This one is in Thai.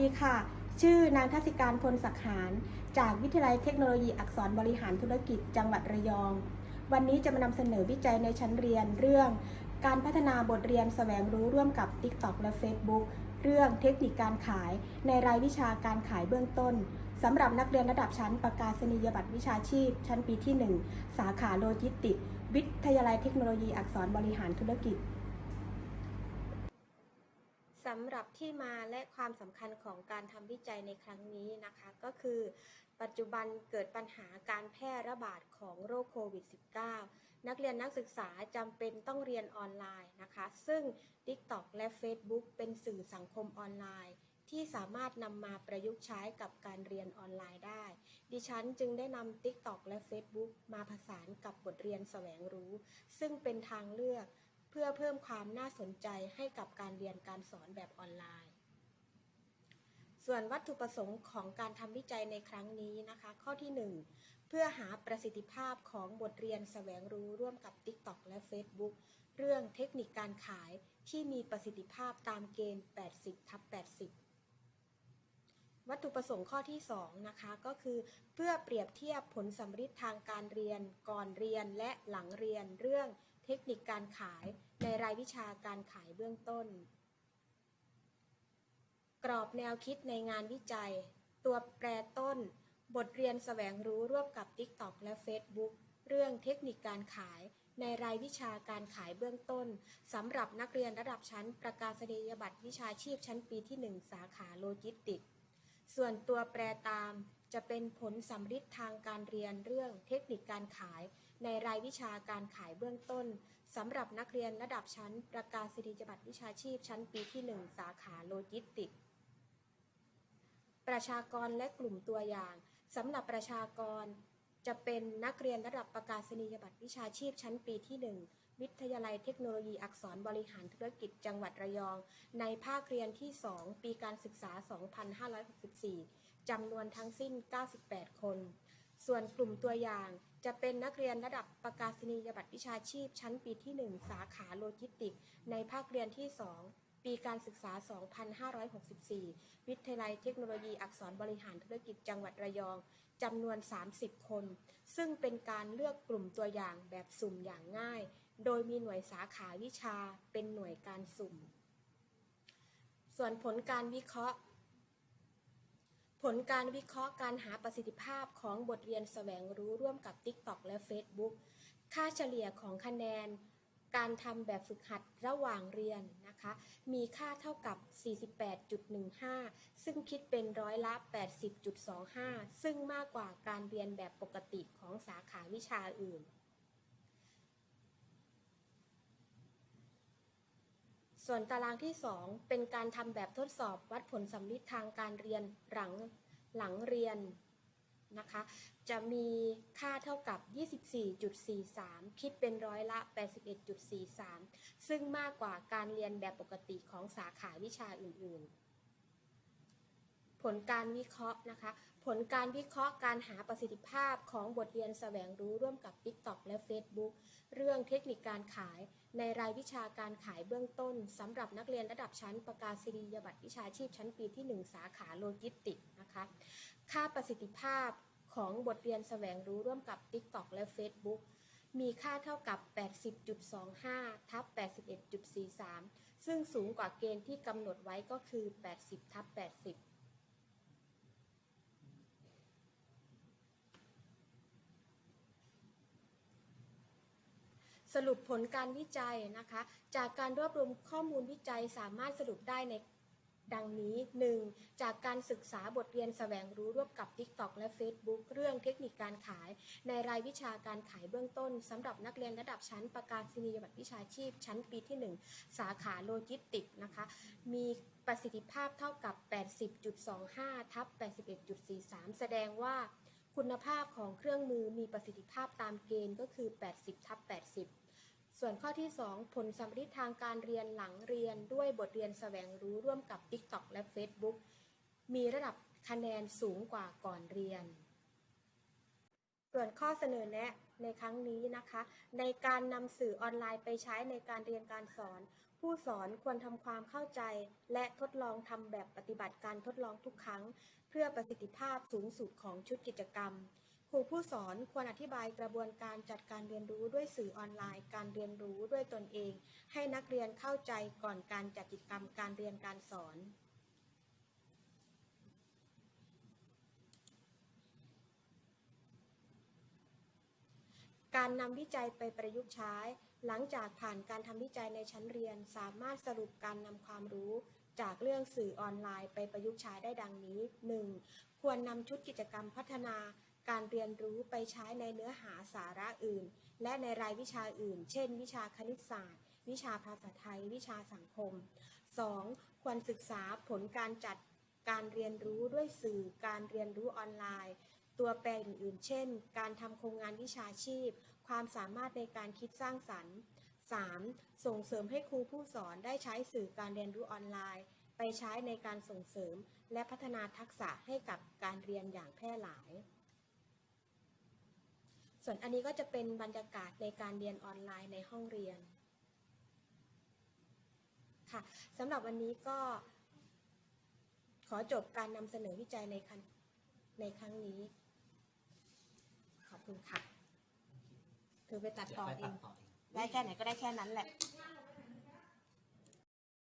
ดีค่ะ ชื่อนางทัศิการพลศักหารจากวิทยาลัยเทคโนโลยีอักษรบริหารธุรกิจจังหวัดระยอง วันนี้จะมานำเสนอวิจัยในชั้นเรียนเรื่อง การพัฒนาบทเรียนแสวงรู้ร่วมกับ TikTok และ Facebook เรื่องเทคนิคการขายในรายวิชาการขายเบื้องต้นสำหรับนักเรียนระดับชั้นประกาศนียบัตรวิชาชีพ ชั้นปีที่ 1 สาขาโลจิสติก วิทยาลัยเทคโนโลยีอักษรบริหารธุรกิจำหรับที่มาและความสำคัญของการทำวิจัยในครั้งนี้นะคะ ก็คือ ปัจจุบันเกิดปัญหาการแพร่ระบาดของโรคโควิด -19 นักเรียนนักศึกษาจำเป็นต้องเรียนออนไลน์นะคะ ซึ่ง TikTok และ Facebook เป็นสื่อสังคมออนไลน์ ที่สามารถนำมาประยุกต์ใช้กับการเรียนออนไลน์ได้ ดิฉันจึงได้นำ TikTok และ Facebook มาผสานกับบทเรียนแสวงรู้ ซึ่งเป็นทางเลือก พื่อเพิ่มความน่าสนใจให้กับการเรียนการสอนแบบออนไลน์ ส่วนวัตถุประสงค์ของการทำวิจัยในครั้งนี้นะคะ ข้อที่ 1 เพื่อหาประสิทธิภาพของบทเรียนแสวงรู้ร่วมกับ TikTok และ Facebook เรื่องเทคนิคการขายที่มีประสิทธิภาพตามเกณฑ์ 80ทับ80 วัตถุประสงค์ข้อที่ 2 นะคะ ก็คือเพื่อเปรียบเทียบผลสัมฤทธิ์ทางการเรียนก่อนเรียนและหลังเรียนเรื่อง เทคนิคการขายในรายวิชาการขายเบื้องต้น กรอบแนวคิดในงานวิจัย ตัวแปรต้น บทเรียนแสวงรู้ร่วมกับ TikTok และ Facebook เรื่องเทคนิคการขายในรายวิชาการขายเบื้องต้นสำหรับนักเรียนระดับชั้น ประกาศนียบัตรวิชาชีพชั้นปีที่ 1 สาขาโลจิสติก ส่วนตัวแปรตาม จะเป็นผลสัมฤทธิ์ทางการเรียนเรื่องเทคนิคการขาย ในรายวิชาการขายเบื้องต้นสำหรับนักเรียนระดับชั้นประกาศนียบัตรวิชาชีพชั้นปีที่ 1 สาขาโลจิสติก ประชากรและกลุ่มตัวอย่างสำหรับประชากร จะเป็นนักเรียนระดับประกาศนียบัตรวิชาชีพชั้นปีที่ 1วิทยาลัยเทคโนโลยีอักษรบริหารธุรกิจจังหวัดระยอง ในภาคเรียนที่ 2 ปีการศึกษา 2564 จำนวนทั้งสิ้น 98 คน ส่วนกลุ่มตัวอย่างจะเป็นนักเรียนระดับประกาศนียบัตรวิชาชีพ ชั้นปีที่ 1 สาขาโลจิสติกส์ในภาคเรียนที่ 2 ปีการศึกษา 2564 วิทยาลัยเทคโนโลยีอักษรบริหารธุรกิจจังหวัดระยองจำนวน 30 คน ซึ่งเป็นการเลือกกลุ่มตัวอย่างแบบสุ่มอย่างง่าย โดยมีหน่วยสาขาวิชาเป็นหน่วยการสุ่ม ส่วนผลการวิเคราะห์ ผลการวิเคราะห์การหาประสิทธิภาพของบทเรียนแสวงรู้ร่วมกับ TikTok และ Facebook ค่าเฉลี่ยของคะแนน การทำแบบฝึกหัดระหว่างเรียนนะคะ มีค่าเท่ากับ 48.15 ซึ่งคิดเป็นร้อยละ 80.25 ซึ่งมากกว่าการเรียนแบบปกติของสาขาวิชาอื่น ส่วนตารางที่ 2 เป็นการทำแบบทดสอบวัดผลสัมฤทธิ์ทางการเรียนหลังหลังเรียนนะคะ จะมีค่าเท่ากับ 24.43 คิดเป็นร้อยละ 81.43 ซึ่งมากกว่าการเรียนแบบปกติของสาขาวิชาอื่นๆ ผลการวิเคราะห์นะคะ ผลการวิเคราะห์การหาประสิทธิภาพของบทเรียนแสวงรู้ร่วมกับ TikTok และ Facebook เรื่องเทคนิคการขาย ในรายวิชาการขายเบื้องต้นสำหรับนักเรียนระดับชั้นประกาศนียบัตรวิชาชีพชั้นปีที่ 1 สาขาโลจิสติกนะคะ ค่าประสิทธิภาพของบทเรียนแสวงรู้ร่วมกับ TikTok และ Facebook มีค่าเท่ากับ 80.25 ทับ 81.43 ซึ่งสูงกว่าเกณฑ์ที่กำหนดไว้ก็คือ 80 ทับ 80 สรุปผลการวิจัยนะคะ จากการรวบรวมข้อมูลวิจัยสามารถสรุปได้ในดังนี้ 1. จากการศึกษาบทเรียนแสวงรู้ร่วมกับ TikTok และ Facebook เรื่องเทคนิคการขาย ในรายวิชาการขายเบื้องต้นสำหรับนักเรียนระดับชั้นประกาศนียบัตรวิชาชีพ ชั้นปีที่ 1 สาขาโลจิสติกนะคะ มีประสิทธิภาพเท่ากับ 80.25 ทับ 81.43 แสดงว่าคุณภาพของเครื่องมือมีประสิทธิภาพตามเกณฑ์ก็คือ 80ทับ80 ส่วนข้อที่ 2 ผลสัมฤทธิ์ทางการเรียนหลังเรียนด้วยบทเรียนแสวงรู้ร่วมกับ TikTok และ Facebook มีระดับคะแนนสูงกว่าก่อนเรียน ส่วนข้อเสนอแนะในครั้งนี้นะคะ ในการนำสื่อออนไลน์ไปใช้ในการเรียนการสอน ผู้สอนควรทำความเข้าใจ และทดลองทำแบบปฏิบัติการทดลองทุกครั้ง เพื่อประสิทธิภาพสูงสุดของชุดกิจกรรม รูผู้สอนควรอธิบายกระบวนการจัดการเรียนรู้ด้วยสื่อออนไลน์ การเรียนรู้ด้วยตนเอง ให้นักเรียนเข้าใจก่อนการจัดกิจกรรมการเรียนการสอน การนำวิจัยไปประยุกต์ใช้ หลังจากผ่านการทำวิจัยในชั้นเรียน สามารถสรุปการนำความรู้จากเรื่องสื่อออนไลน์ไปประยุกต์ใช้ได้ดังนี้ 1. ควรนำชุดกิจกรรมพัฒนา การเรียนรู้ไปใช้ในเนื้อหาสาระอื่น และในรายวิชาอื่น เช่น วิชาคณิตศาสตร์ วิชาภาษาไทย วิชาสังคม 2. ควรศึกษาผลการจัดการเรียนรู้ด้วยสื่อการเรียนรู้ออนไลน์ ตัวแปรอื่นๆ เช่น การทำโครงงานวิชาชีพ ความสามารถในการคิดสร้างสรรค์ 3. ส่งเสริมให้ครูผู้สอนได้ใช้สื่อการเรียนรู้ออนไลน์ ไปใช้ในการส่งเสริม และพัฒนาทักษะให้กับการเรียนอย่างแพร่หลาย ส่วนอันนี้ก็จะเป็นบรรยากาศในการเรียนออนไลน์ในห้องเรียน ค่ะสำหรับวันนี้ก็ ขอจบการนำเสนอวิจัยในครั้งในครั้งนี้ ขอบคุณค่ะเธอไปตัดต่อเอง ได้แค่ไหนก็ได้แค่นั้นแหละเ